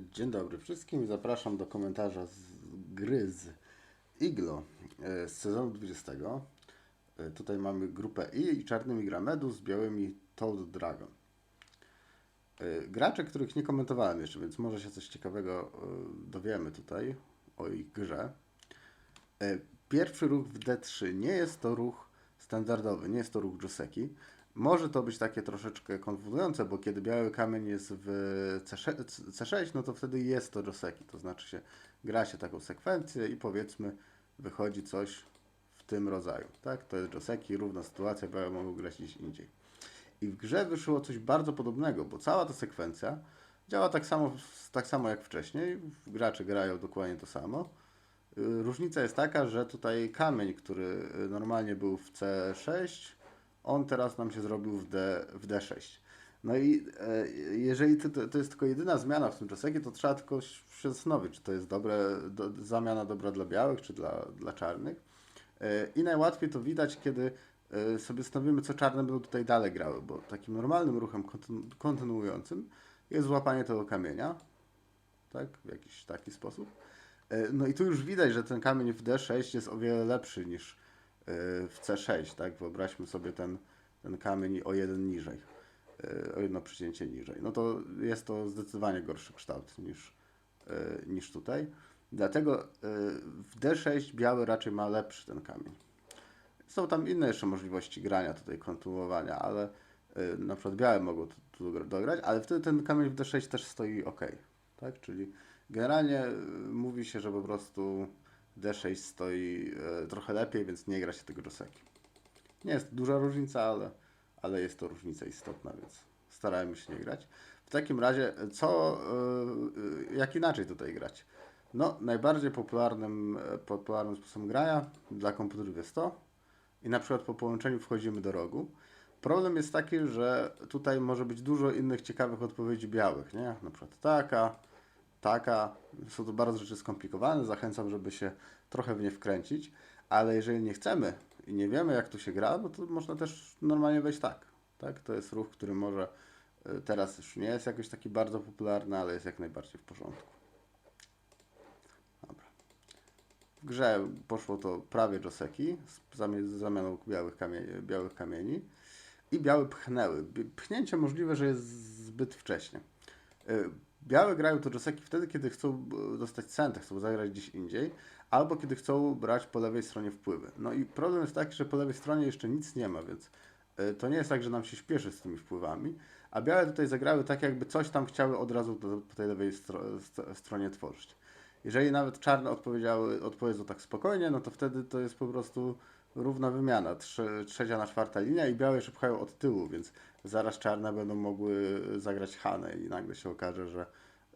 Dzień dobry wszystkim. Zapraszam do komentarza z gry z Iglo e, z sezonu 20. E, Tutaj mamy grupę I i czarnymi gra z białymi Toad Dragon. E, Gracze, których nie komentowałem jeszcze, więc może się coś ciekawego dowiemy tutaj o ich grze. Pierwszy ruch w D3 nie jest to ruch standardowy, nie jest to ruch Joseki. Może to być takie troszeczkę konfundujące, bo kiedy biały kamień jest w C6, C6 no to wtedy jest to Joseki. To znaczy się gra się taką sekwencję i powiedzmy wychodzi coś w tym rodzaju. Tak? To jest Joseki, równa sytuacja, białe mogą grać gdzieś indziej. I w grze wyszło coś bardzo podobnego, bo cała ta sekwencja działa tak samo, tak samo jak wcześniej. Gracze grają dokładnie to samo. Różnica jest taka, że tutaj kamień, który normalnie był w C6, on teraz nam się zrobił w, D, w D6. No i e, jeżeli to, to- jest tylko jedyna zmiana w tym czasekie, to trzeba tylko się zastanowić, czy to jest dobre, do, zamiana dobra dla białych, czy dla, dla czarnych. E, I najłatwiej to widać, kiedy e, sobie stanowimy, co czarne będą tutaj dalej grały, bo takim normalnym ruchem kontynu- kontynuującym jest złapanie tego kamienia, tak, w jakiś taki sposób. E, No i tu już widać, że ten kamień w D6 jest o wiele lepszy niż w C6, tak? Wyobraźmy sobie ten, ten kamień o jeden niżej, e, o jedno przecięcie niżej. No to jest to zdecydowanie gorszy kształt niż, e, niż tutaj. Dlatego w D6 biały raczej ma lepszy ten kamień. Są tam inne jeszcze możliwości grania tutaj, kontynuowania, ale y, na przykład białe mogą tu, tu gr- dograć, ale wtedy ten kamień w D6 też stoi ok, tak? Czyli generalnie y, mówi się, że po prostu D6 stoi y, trochę lepiej, więc nie gra się tego Joseki. Nie jest duża różnica, ale, ale jest to różnica istotna, więc starajmy się nie grać. W takim razie, co, y, y, jak inaczej tutaj grać? No, najbardziej popularnym, e, popularnym sposobem grania dla komputerów jest to, i na przykład po połączeniu wchodzimy do rogu. Problem jest taki, że tutaj może być dużo innych ciekawych odpowiedzi białych, nie? Na przykład taka, taka. Są to bardzo rzeczy skomplikowane. Zachęcam, żeby się trochę w nie wkręcić, ale jeżeli nie chcemy i nie wiemy, jak tu się gra, no to można też normalnie wejść tak. tak? To jest ruch, który może y, teraz już nie jest jakoś taki bardzo popularny, ale jest jak najbardziej w porządku. Dobra. W grze poszło to prawie Joseki z zamianą białych, kamie- białych kamieni i białe pchnęły. Pchnięcie możliwe, że jest zbyt wcześnie. Białe grają to Joseki wtedy, kiedy chcą y, dostać centę, chcą zagrać gdzieś indziej, albo kiedy chcą brać po lewej stronie wpływy. No i problem jest taki, że po lewej stronie jeszcze nic nie ma, więc y, to nie jest tak, że nam się śpieszy z tymi wpływami, a białe tutaj zagrały tak, jakby coś tam chciały od razu po tej lewej stro, st- stronie tworzyć. Jeżeli nawet czarne odpowiedziały, odpowiedzą tak spokojnie, no to wtedy to jest po prostu równa wymiana. Trze, trzecia na czwarta linia i białe jeszcze pchają od tyłu, więc zaraz czarne będą mogły zagrać Hanę i nagle się okaże, że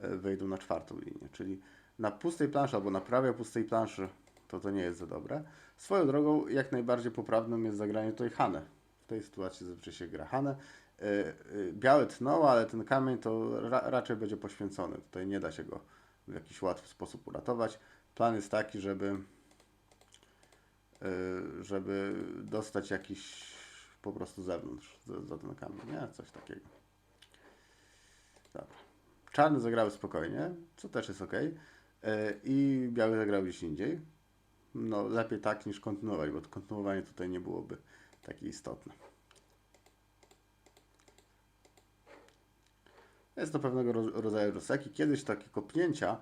e, wejdą na czwartą linię. Czyli na pustej planszy albo na prawie pustej planszy to to nie jest za dobre. Swoją drogą jak najbardziej poprawnym jest zagranie tutaj Hanę. W tej sytuacji zazwyczaj się gra Hanę. E, e, Białe tną, ale ten kamień to ra, raczej będzie poświęcony. Tutaj nie da się go w jakiś łatwy sposób uratować. Plan jest taki, żeby, żeby dostać jakiś po prostu zewnątrz za, za ten kamień, nie? Coś takiego. Dobra. Czarne zagrały spokojnie, co też jest ok. I białe zagrały gdzieś indziej. No lepiej tak niż kontynuować, bo to kontynuowanie tutaj nie byłoby takie istotne. Jest to pewnego ro- rodzaju rozseki. Kiedyś takie kopnięcia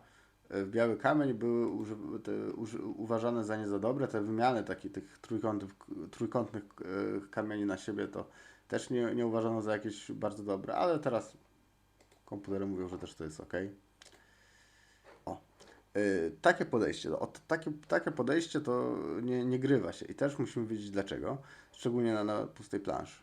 w biały kamień były uży- te, uży- uważane za nie za dobre. Te wymiany takich tych trójkątów, trójkątnych e, kamieni na siebie to też nie, nie uważano za jakieś bardzo dobre, ale teraz komputery mówią, że też to jest ok. E, Takie podejście, o, takie, takie podejście to nie, nie grywa się i też musimy wiedzieć dlaczego, szczególnie na, na pustej planszy.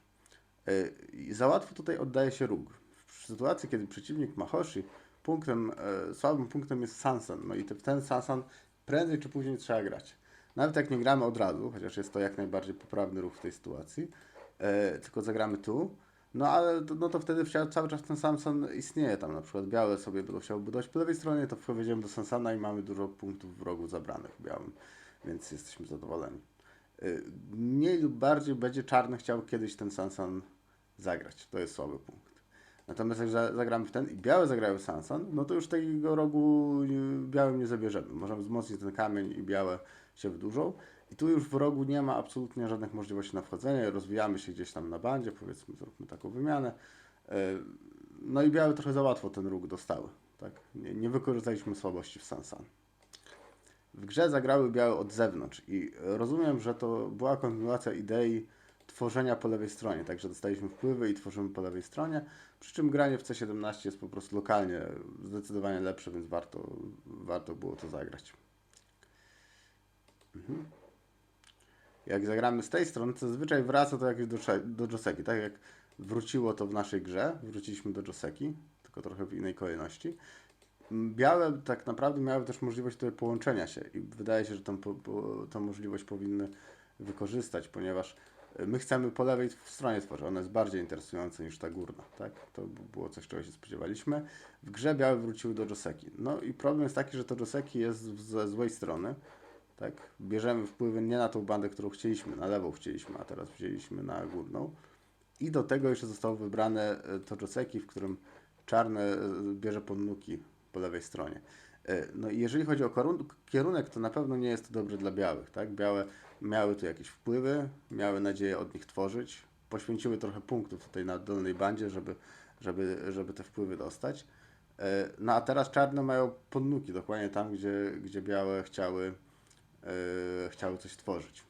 E, i Za łatwo tutaj oddaje się róg. W sytuacji, kiedy przeciwnik ma Hoshi, punktem, e, słabym punktem jest Sansan. No i ten Sansan prędzej czy później trzeba grać. Nawet jak nie gramy od razu, chociaż jest to jak najbardziej poprawny ruch w tej sytuacji, e, tylko zagramy tu, no ale to, no to wtedy cały czas ten Sansan istnieje tam. Na przykład białe sobie będą chciały budować po lewej stronie, to wejdziemy do Sansana i mamy dużo punktów wrogów zabranych białym, więc jesteśmy zadowoleni. E, Mniej lub bardziej będzie czarny chciał kiedyś ten Sansan zagrać. To jest słaby punkt. Natomiast jak za- zagramy w ten i białe zagrają Sanson, no to już tego rogu białym nie zabierzemy. Możemy wzmocnić ten kamień i białe się wydłużą. I tu już w rogu nie ma absolutnie żadnych możliwości na wchodzenie. Rozwijamy się gdzieś tam na bandzie, powiedzmy, zróbmy taką wymianę. Y, No i białe trochę za łatwo ten róg dostały. Tak? Nie, nie wykorzystaliśmy słabości w Sansan. W grze zagrały białe od zewnątrz i rozumiem, że to była kontynuacja idei tworzenia po lewej stronie, także dostaliśmy wpływy i tworzymy po lewej stronie, przy czym granie w C17 jest po prostu lokalnie zdecydowanie lepsze, więc warto, warto było to zagrać. Mhm. Jak zagramy z tej strony, to zazwyczaj wraca to jakieś do, do Joseki, tak jak wróciło to w naszej grze, wróciliśmy do Joseki, tylko trochę w innej kolejności. Białe tak naprawdę miały też możliwość tutaj połączenia się i wydaje się, że tą, po, po, tą możliwość powinny wykorzystać, ponieważ my chcemy po lewej stronie tworzyć. Ona jest bardziej interesująca niż ta górna, tak? To było coś, czego się spodziewaliśmy. W grze białe wróciły do Joseki. No i problem jest taki, że to Joseki jest ze złej strony, tak? Bierzemy wpływy nie na tą bandę, którą chcieliśmy, na lewą chcieliśmy, a teraz wzięliśmy na górną. I do tego jeszcze zostało wybrane e, to Joseki, w którym czarne e, bierze podnuki po lewej stronie. E, No i jeżeli chodzi o kierunek, to na pewno nie jest to dobre dla białych, tak? Białe miały tu jakieś wpływy, miały nadzieję od nich tworzyć, poświęciły trochę punktów tutaj na dolnej bandzie, żeby, żeby, żeby te wpływy dostać. E, No a teraz czarne mają podnuki, dokładnie tam, gdzie, gdzie białe chciały, e, chciały coś tworzyć.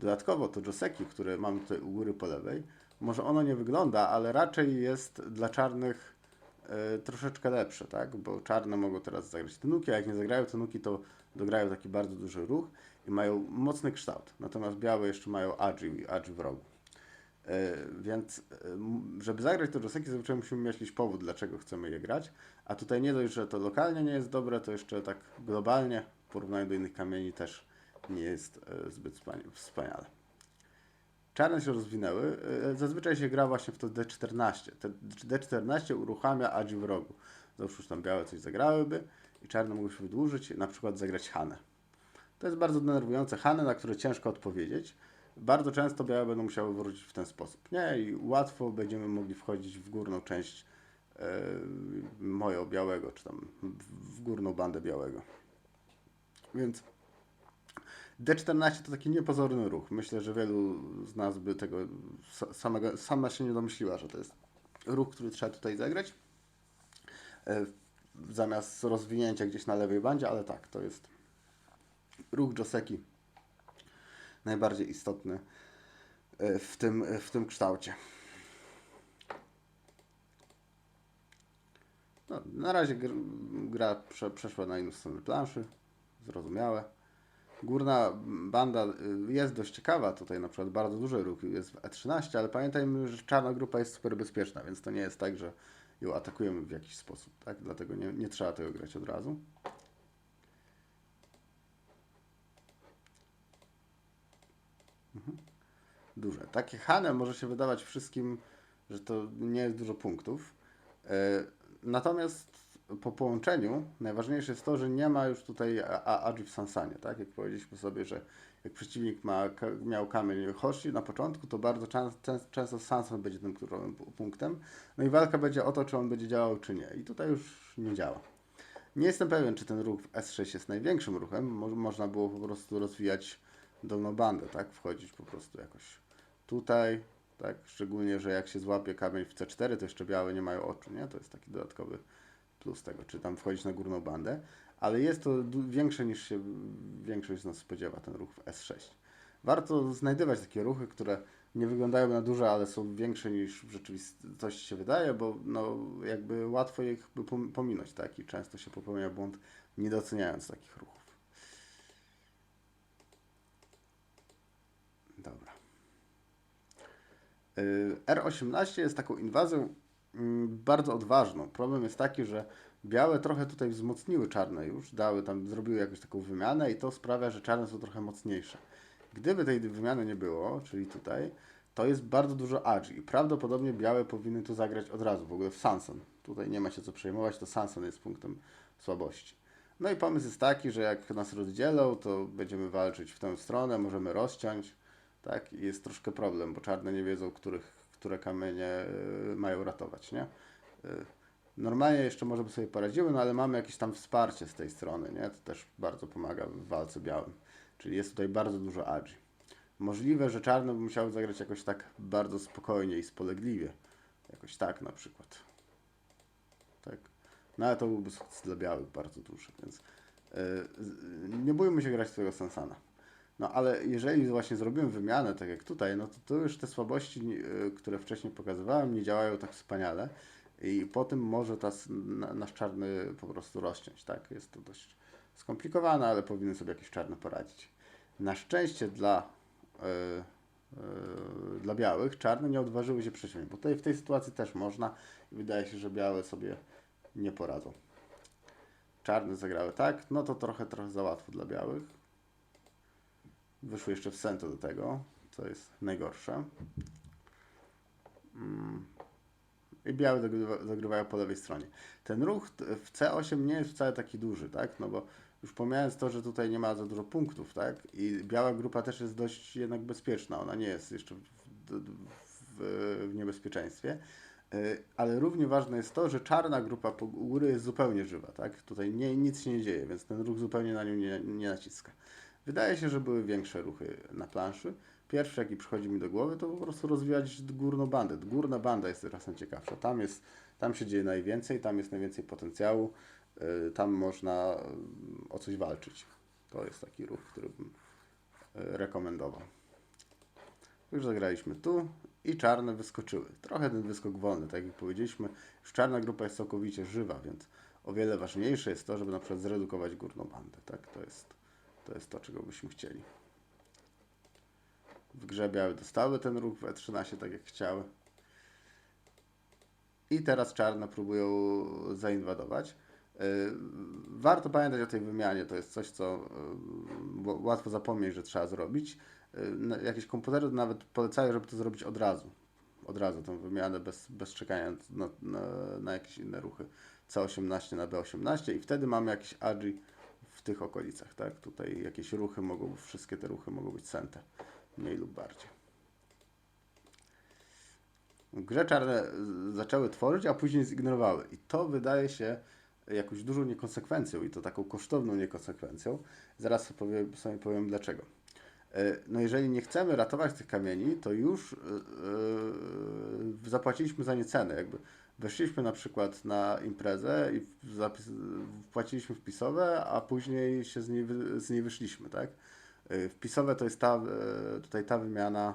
Dodatkowo to Joseki, które mamy tutaj u góry po lewej, może ono nie wygląda, ale raczej jest dla czarnych e, troszeczkę lepsze, tak? Bo czarne mogą teraz zagrać te nuki, a jak nie zagrają te nuki, to dograją taki bardzo duży ruch i mają mocny kształt. Natomiast białe jeszcze mają agi, agi w rogu. E, Więc, e, żeby zagrać to Joseki, zazwyczaj musimy jakiś powód, dlaczego chcemy je grać. A tutaj nie dość, że to lokalnie nie jest dobre, to jeszcze tak globalnie, w porównaniu do innych kamieni, też nie jest e, zbyt wspania- wspaniale. Czarne się rozwinęły. Zazwyczaj się gra właśnie w to D14. Te D14 uruchamia agi w rogu. Załóżmy, tam białe coś zagrałyby i czarne mogły się wydłużyć, na przykład zagrać Hanę. To jest bardzo denerwujące. Hany, na które ciężko odpowiedzieć. Bardzo często białe będą musiały wrócić w ten sposób. Nie, i łatwo będziemy mogli wchodzić w górną część e, moją białego, czy tam w, górną bandę białego. Więc D14 to taki niepozorny ruch. Myślę, że wielu z nas by tego sa- samego, sama się nie domyśliła, że to jest ruch, który trzeba tutaj zagrać. E, zamiast rozwinięcia gdzieś na lewej bandzie, ale tak, to jest ruch Joseki najbardziej istotny e, w tym, w tym kształcie. No, na razie gr, gra prze, przeszła na inną stronę planszy, zrozumiałe. Górna banda y, jest dość ciekawa, tutaj na przykład bardzo duży ruch jest w E13, ale pamiętajmy, że czarna grupa jest super bezpieczna, więc to nie jest tak, że ją atakujemy w jakiś sposób, tak? Dlatego nie, nie trzeba tego grać od razu. Duże. Takie Hane może się wydawać wszystkim, że to nie jest dużo punktów. E, Natomiast po połączeniu najważniejsze jest to, że nie ma już tutaj a- a- Agi w Sansanie, tak? Jak powiedzieliśmy sobie, że jak przeciwnik ma, miał kamień Hoshi na początku, to bardzo często, często Sansan będzie tym kluczowym pu- punktem. No i walka będzie o to, czy on będzie działał, czy nie. I tutaj już nie działa. Nie jestem pewien, czy ten ruch w S6 jest największym ruchem. Mo można było po prostu rozwijać dolną bandę, tak? Wchodzić po prostu jakoś tutaj, tak? Szczególnie, że jak się złapie kamień w C4, to jeszcze białe nie mają oczu, nie? To jest taki dodatkowy plus tego, czy tam wchodzić na górną bandę. Ale jest to większe niż się większość z nas spodziewa, ten ruch w S6. Warto znajdywać takie ruchy, które nie wyglądają na duże, ale są większe niż w rzeczywistości się wydaje, bo no, jakby łatwo pom- pominąć, tak? I często się popełnia błąd, nie doceniając takich ruchów. Dobra. Y, R18 jest taką inwazją mm, bardzo odważną. Problem jest taki, że białe trochę tutaj wzmocniły czarne już, dały tam, zrobiły jakąś taką wymianę i to sprawia, że czarne są trochę mocniejsze. Gdyby tej wymiany nie było, czyli tutaj, to jest bardzo dużo agi i prawdopodobnie białe powinny tu zagrać od razu, w ogóle w Sanson. Tutaj nie ma się co przejmować, to Sanson jest punktem słabości. No i pomysł jest taki, że jak nas rozdzielą, to będziemy walczyć w tę stronę, możemy rozciąć, tak? I jest troszkę problem, bo czarne nie wiedzą, których, które kamienie y, mają ratować, nie? y, normalnie jeszcze może by sobie poradziły, no ale mamy jakieś tam wsparcie z tej strony, nie? To też bardzo pomaga w walce białym. Czyli jest tutaj bardzo dużo agi. Możliwe, że czarne by musiały zagrać jakoś tak bardzo spokojnie i spolegliwie. Jakoś tak na przykład. Tak. No ale to byłby sukces dla białych bardzo duży, więc yy, nie bójmy się grać tego Sansana. No ale jeżeli właśnie zrobimy wymianę, tak jak tutaj, no to, to już te słabości, yy, które wcześniej pokazywałem, nie działają tak wspaniale i po tym może ta, nasz czarny po prostu rozciąć, tak? Jest to dość skomplikowane, ale powinien sobie jakiś czarny poradzić. Na szczęście dla, yy, yy, dla białych, czarne nie odważyły się przeciąć, bo tutaj w tej sytuacji też można i wydaje się, że białe sobie nie poradzą. Czarne zagrały tak, no to trochę, trochę za łatwo dla białych. Wyszły jeszcze w sento do tego, co jest najgorsze. Mm. I białe zagrywa, zagrywają po lewej stronie. Ten ruch w C8 nie jest wcale taki duży, tak? No bo już pomijając to, że tutaj nie ma za dużo punktów, tak? I biała grupa też jest dość jednak bezpieczna. Ona nie jest jeszcze w, w, w niebezpieczeństwie. Y, Ale równie ważne jest to, że czarna grupa po góry jest zupełnie żywa, tak? Tutaj nie, nic się nie dzieje, więc ten ruch zupełnie na nią nie, nie naciska. Wydaje się, że były większe ruchy na planszy. Pierwszy, jaki przychodzi mi do głowy, to po prostu rozwijać górną bandę. Górna banda jest teraz najciekawsza. Tam, jest, tam się dzieje najwięcej, tam jest najwięcej potencjału, y, tam można y, o coś walczyć. To jest taki ruch, który bym y, rekomendował. Już zagraliśmy tu i czarne wyskoczyły. Trochę ten wyskok wolny, tak jak powiedzieliśmy. Już czarna grupa jest całkowicie żywa, więc o wiele ważniejsze jest to, żeby na przykład zredukować górną bandę. Tak? To, jest, to jest to, czego byśmy chcieli. W grze białe dostały ten ruch w E13 tak jak chciały. I teraz czarne próbują zainwadować. Yy, Warto pamiętać o tej wymianie. To jest coś, co bo łatwo zapomnieć, że trzeba zrobić. Na- Jakieś komputery nawet polecają, żeby to zrobić od razu. Od razu tę wymianę bez, bez czekania na, na, na jakieś inne ruchy. C18 na B18 i wtedy mamy jakiś agi tych okolicach, tak? Tutaj jakieś ruchy mogą, wszystkie te ruchy mogą być sente, mniej lub bardziej. Grze czarne zaczęły tworzyć, a później zignorowały. I to wydaje się jakąś dużą niekonsekwencją i to taką kosztowną niekonsekwencją. Zaraz sobie powiem, sobie powiem dlaczego. E, No jeżeli nie chcemy ratować tych kamieni, to już y, y, zapłaciliśmy za nie cenę. Jakby weszliśmy na przykład na imprezę i zapis, wpłaciliśmy wpisowe, a później się z niej, z niej wyszliśmy, tak? Y, Wpisowe to jest ta, y, tutaj ta wymiana,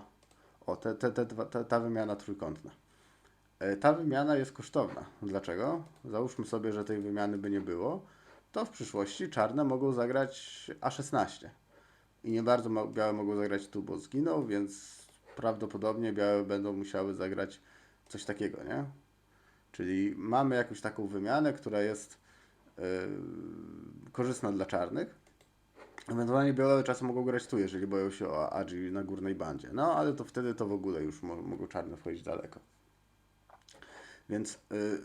o, te, te, te, ta, ta wymiana trójkątna. E, Ta wymiana jest kosztowna. Dlaczego? Załóżmy sobie, że tej wymiany by nie było, to w przyszłości czarne mogą zagrać A16. I nie bardzo białe mogą zagrać tu, bo zginął, więc prawdopodobnie białe będą musiały zagrać coś takiego, nie? Czyli mamy jakąś taką wymianę, która jest yy, korzystna dla czarnych. Ewentualnie białe czasem mogą grać tu, jeżeli boją się o Agi na górnej bandzie. No, ale to wtedy to w ogóle już mo- mogą czarne wchodzić daleko. Więc y,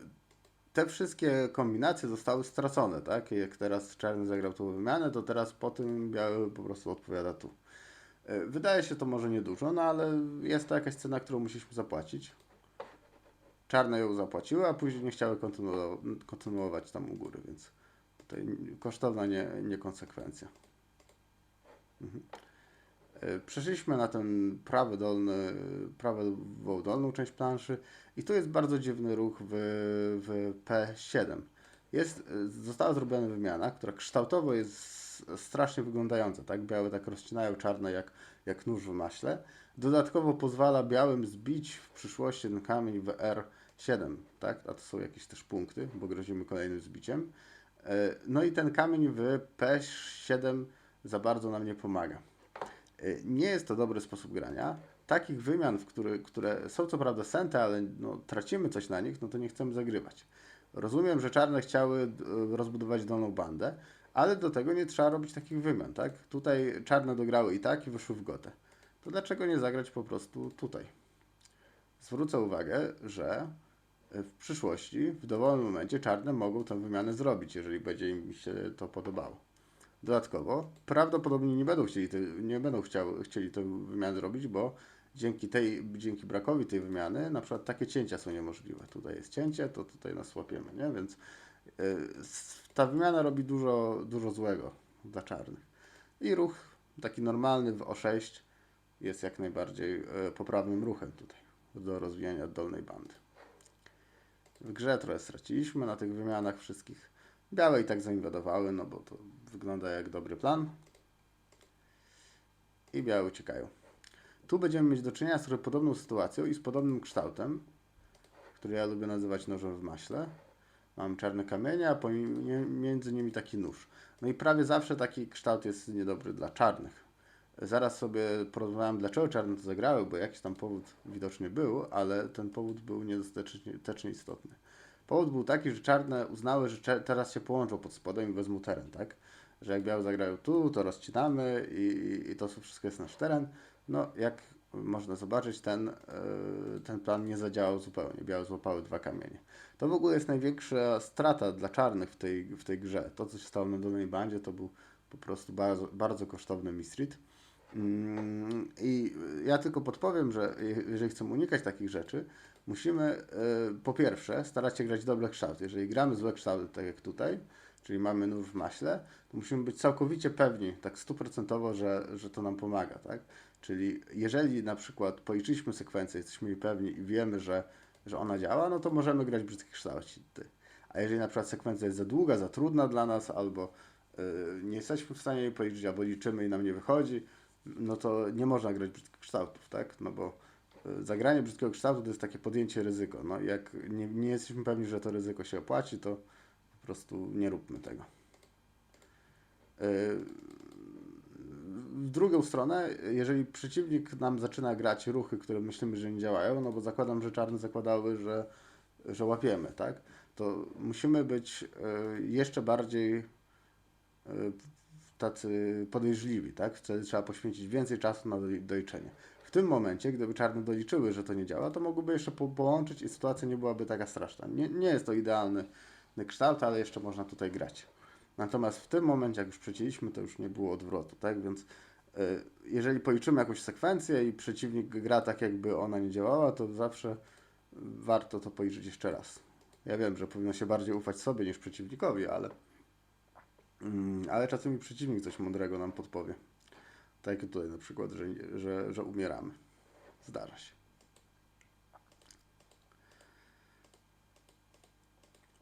te wszystkie kombinacje zostały stracone, tak? Jak teraz czarny zagrał tą wymianę, to teraz po tym biały po prostu odpowiada tu. Y, Wydaje się to może niedużo, no ale jest to jakaś cena, którą musieliśmy zapłacić. Czarne ją zapłaciły, a później nie chciały kontynuować, kontynuować tam u góry, więc tutaj kosztowna nie, niekonsekwencja. Mhm. E, Przeszliśmy na ten prawy dolny, prawą dolną część planszy i tu jest bardzo dziwny ruch w, w P7. Jest, e, została zrobiona wymiana, która kształtowo jest strasznie wyglądająca, tak? Białe tak rozcinają czarne jak, jak nóż w maśle. Dodatkowo pozwala białym zbić w przyszłości ten kamień w R7, tak? A to są jakieś też punkty, bo grozimy kolejnym zbiciem. E, No i ten kamień w P7 za bardzo nam nie pomaga. Y, Nie jest to dobry sposób grania. Takich wymian, w który, które są co prawda sente, ale no, tracimy coś na nich, no to nie chcemy zagrywać. Rozumiem, że czarne chciały y, rozbudować dolną bandę, ale do tego nie trzeba robić takich wymian, tak? Tutaj czarne dograły i tak i wyszły w gotę. To dlaczego nie zagrać po prostu tutaj? Zwrócę uwagę, że y, w przyszłości, w dowolnym momencie czarne mogą tę wymianę zrobić, jeżeli będzie im się to podobało. Dodatkowo, prawdopodobnie nie będą chcieli, te, nie będą chciały, chcieli tę wymianę zrobić, bo dzięki, tej, dzięki brakowi tej wymiany, na przykład takie cięcia są niemożliwe. Tutaj jest cięcie, to tutaj nas łapiemy, nie? Więc s- ta wymiana robi dużo, dużo złego dla czarnych. I ruch taki normalny w O6 jest jak najbardziej y, poprawnym ruchem tutaj do rozwijania dolnej bandy. W grze trochę straciliśmy na tych wymianach wszystkich. Białe i tak zainwadowały, no bo to wygląda jak dobry plan. I białe uciekają. Tu będziemy mieć do czynienia z podobną sytuacją i z podobnym kształtem, który ja lubię nazywać nożem w maśle. Mam czarne kamienie, a pomie- między nimi taki nóż. No i prawie zawsze taki kształt jest niedobry dla czarnych. Zaraz sobie porozmawiam, dlaczego czarne to zagrały, bo jakiś tam powód widocznie był, ale ten powód był niedostatecznie istotny. Powód był taki, że czarne uznały, że teraz się połączą pod spodem i wezmą teren, tak? Że jak białe zagrają tu, to rozcinamy i, i, to wszystko jest nasz teren. No, jak można zobaczyć, ten, e, ten plan nie zadziałał zupełnie. Białe złapały dwa kamienie. To w ogóle jest największa strata dla czarnych w tej, w tej grze. To, co się stało na dolnej bandzie, to był po prostu bardzo, bardzo kosztowny mistrit. Mm, I ja tylko podpowiem, że je- jeżeli chcemy unikać takich rzeczy, musimy e, po pierwsze starać się grać dobre kształty. Jeżeli gramy złe kształty, tak jak tutaj, czyli mamy nóż w maśle, to musimy być całkowicie pewni, tak stuprocentowo, że, że to nam pomaga, tak? Czyli jeżeli na przykład policzyliśmy sekwencję, jesteśmy pewni i wiemy, że, że ona działa, no to możemy grać brzydkie kształty. A jeżeli na przykład sekwencja jest za długa, za trudna dla nas, albo y, nie jesteśmy w stanie jej policzyć, albo liczymy i nam nie wychodzi, no to nie można grać brzydkich kształtów, tak? No bo y, zagranie brzydkiego kształtu to jest takie podjęcie ryzyko. No jak nie, nie jesteśmy pewni, że to ryzyko się opłaci, to po prostu nie róbmy tego. Y, w drugą stronę, jeżeli przeciwnik nam zaczyna grać ruchy, które myślimy, że nie działają, no bo zakładam, że czarne zakładały, że, że łapiemy, tak? To musimy być y, jeszcze bardziej tacy podejrzliwi, tak? Wtedy trzeba poświęcić więcej czasu na doli- doliczenie. W tym momencie, gdyby czarne doliczyły, że to nie działa, to mogłyby jeszcze po połączyć i sytuacja nie byłaby taka straszna. Nie, nie jest to idealny kształt, ale jeszcze można tutaj grać. Natomiast w tym momencie, jak już przecięliśmy, to już nie było odwrotu, tak? Więc y, jeżeli policzymy jakąś sekwencję i przeciwnik gra tak, jakby ona nie działała, to zawsze warto to policzyć jeszcze raz. Ja wiem, że powinno się bardziej ufać sobie niż przeciwnikowi, ale, mm, ale czasami przeciwnik coś mądrego nam podpowie. Tak jak tutaj na przykład, że, że, że umieramy. Zdarza się.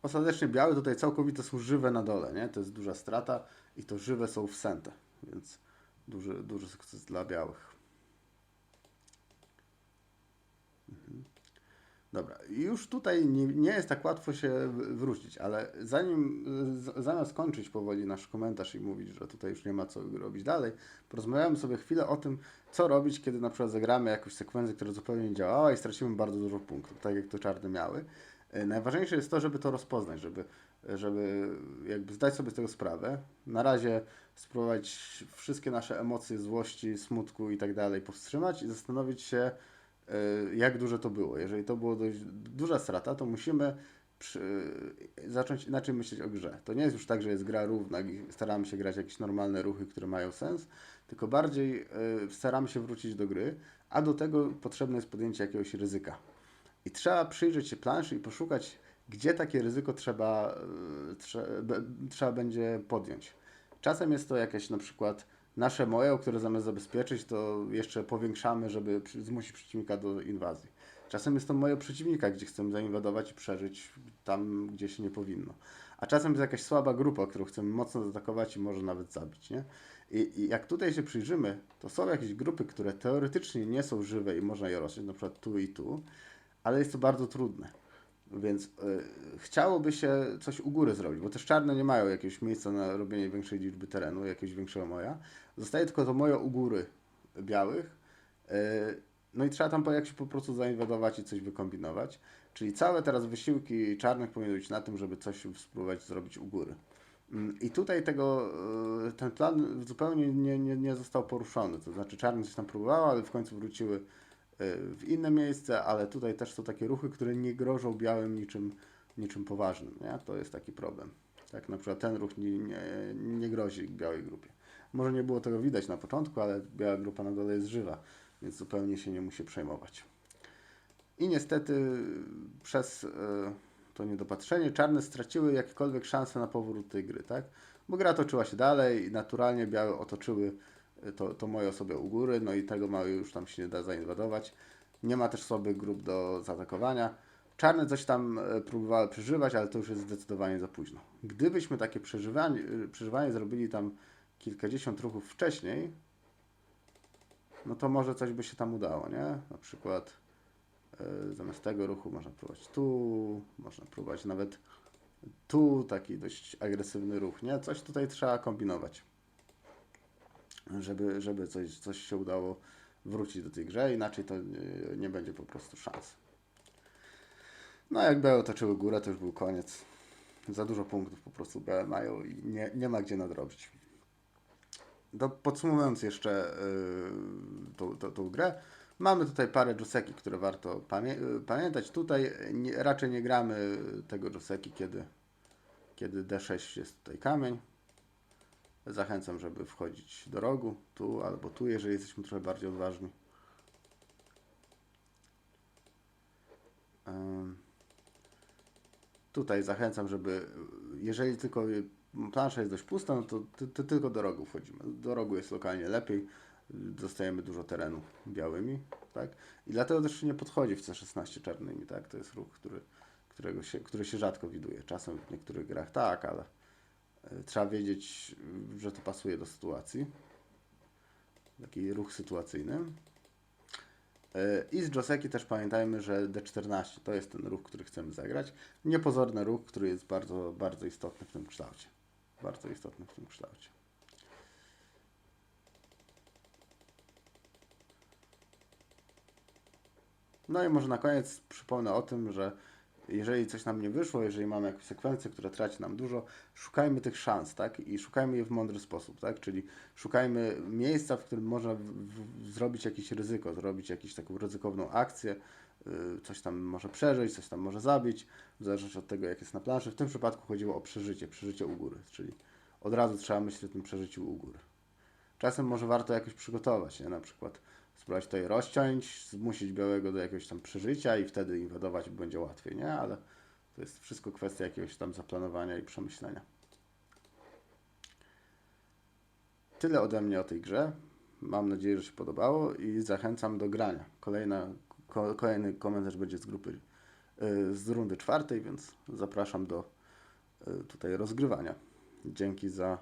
Ostatecznie białe tutaj całkowite są żywe na dole, nie? To jest duża strata i to żywe są w sente, więc duży, duży sukces dla białych. Dobra, już tutaj nie, nie jest tak łatwo się wrócić, ale zanim, z, zamiast kończyć powoli nasz komentarz i mówić, że tutaj już nie ma co robić dalej, porozmawiamy sobie chwilę o tym, co robić, kiedy na przykład zagramy jakąś sekwencję, która zupełnie nie działała i stracimy bardzo dużo punktów, tak jak to czarne miały. E, Najważniejsze jest to, żeby to rozpoznać, żeby, żeby jakby zdać sobie z tego sprawę. Na razie spróbować wszystkie nasze emocje złości, smutku i tak dalej powstrzymać i zastanowić się, jak duże to było. Jeżeli to było dość duża strata, to musimy przy, zacząć inaczej myśleć o grze. To nie jest już tak, że jest gra równa i staramy się grać jakieś normalne ruchy, które mają sens, tylko bardziej e, staramy się wrócić do gry, a do tego potrzebne jest podjęcie jakiegoś ryzyka. I trzeba przyjrzeć się planszy i poszukać, gdzie takie ryzyko trzeba, e, trze, be, trzeba będzie podjąć. Czasem jest to jakieś na przykład nasze moje, które zamiast zabezpieczyć, to jeszcze powiększamy, żeby zmusić przeciwnika do inwazji. Czasem jest to moje przeciwnika, gdzie chcemy zainwadować i przeżyć tam, gdzie się nie powinno. A czasem jest jakaś słaba grupa, którą chcemy mocno zaatakować i może nawet zabić, nie? I, I jak tutaj się przyjrzymy, to są jakieś grupy, które teoretycznie nie są żywe i można je rozsiać, na przykład tu i tu, ale jest to bardzo trudne. Więc y, chciałoby się coś u góry zrobić, bo też czarne nie mają jakiegoś miejsca na robienie większej liczby terenu, jakiegoś większego moja. Zostaje tylko to moje u góry białych. y, no i trzeba tam po- jak się po prostu zainwadować i coś wykombinować. Czyli całe teraz wysiłki czarnych powinny być na tym, żeby coś spróbować zrobić u góry. Mm, I tutaj tego, y, ten plan zupełnie nie, nie, nie został poruszony. To znaczy czarne coś tam próbowały, ale w końcu wróciły w inne miejsce, ale tutaj też są takie ruchy, które nie grożą białym niczym, niczym poważnym. Nie? To jest taki problem. Tak na przykład ten ruch nie, nie, nie grozi białej grupie. Może nie było tego widać na początku, ale biała grupa na dole jest żywa. więc zupełnie się nie musi przejmować. I niestety przez e, to niedopatrzenie czarne straciły jakiekolwiek szanse na powrót tej gry, tak? Bo gra toczyła się dalej i naturalnie białe otoczyły to, to moje osoby u góry, no i tego małe już tam się nie da zainwadować. Nie ma też słabych grup do zaatakowania. Czarne coś tam e, próbowały przeżywać, ale to już jest zdecydowanie za późno. Gdybyśmy takie przeżywanie, e, przeżywanie zrobili tam kilkadziesiąt ruchów wcześniej, no to może coś by się tam udało, nie? Na przykład e, zamiast tego ruchu można próbować tu, można próbować nawet tu, taki dość agresywny ruch, nie? Coś tutaj trzeba kombinować, żeby, żeby coś, coś się udało wrócić do tej grze, inaczej to nie, będzie po prostu szans. No jak białe otoczyły górę, to już był koniec. Za dużo punktów po prostu białe mają i nie, nie ma gdzie nadrobić. To podsumowując jeszcze yy, tą, tą, tą grę, mamy tutaj parę Joseki, które warto pamię pamiętać. Tutaj nie, raczej nie gramy tego Joseki, kiedy, kiedy D6 jest tutaj kamień. Zachęcam, żeby wchodzić do rogu, tu albo tu, jeżeli jesteśmy trochę bardziej odważni. Tutaj zachęcam, żeby jeżeli tylko plansza jest dość pusta, no to, ty, ty, tylko do rogu wchodzimy. Do rogu jest lokalnie lepiej, dostajemy dużo terenu białymi, tak? I dlatego też się nie podchodzi w C16 czarnymi, tak? To jest ruch, który, którego się, który się rzadko widuje. Czasem w niektórych grach tak, ale trzeba wiedzieć, że to pasuje do sytuacji. Taki ruch sytuacyjny. E, I z Joseki też pamiętajmy, że D14 to jest ten ruch, który chcemy zagrać. Niepozorny ruch, który jest bardzo, bardzo istotny w tym kształcie. Bardzo istotny w tym kształcie. No i może na koniec przypomnę o tym, że jeżeli coś nam nie wyszło, jeżeli mamy jakąś sekwencję, która traci nam dużo, szukajmy tych szans, tak? I szukajmy je w mądry sposób, tak? Czyli szukajmy miejsca, w którym można zrobić jakieś ryzyko, zrobić jakąś taką ryzykowną akcję, yy, coś tam może przeżyć, coś tam może zabić, w zależności od tego, jak jest na planszy. W tym przypadku chodziło o przeżycie, przeżycie u góry, czyli od razu trzeba myśleć o tym przeżyciu u góry. Czasem może warto jakoś przygotować, nie? Na przykład spróbować tutaj rozciąć, zmusić białego do jakiegoś tam przeżycia i wtedy inwadować będzie łatwiej, nie? Ale to jest wszystko kwestia jakiegoś tam zaplanowania i przemyślenia. Tyle ode mnie o tej grze. Mam nadzieję, że się podobało i zachęcam do grania. Kolejna, ko, kolejny komentarz będzie z grupy, y, z rundy czwartej, więc zapraszam do y, tutaj rozgrywania. Dzięki za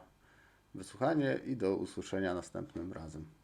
wysłuchanie i do usłyszenia następnym razem.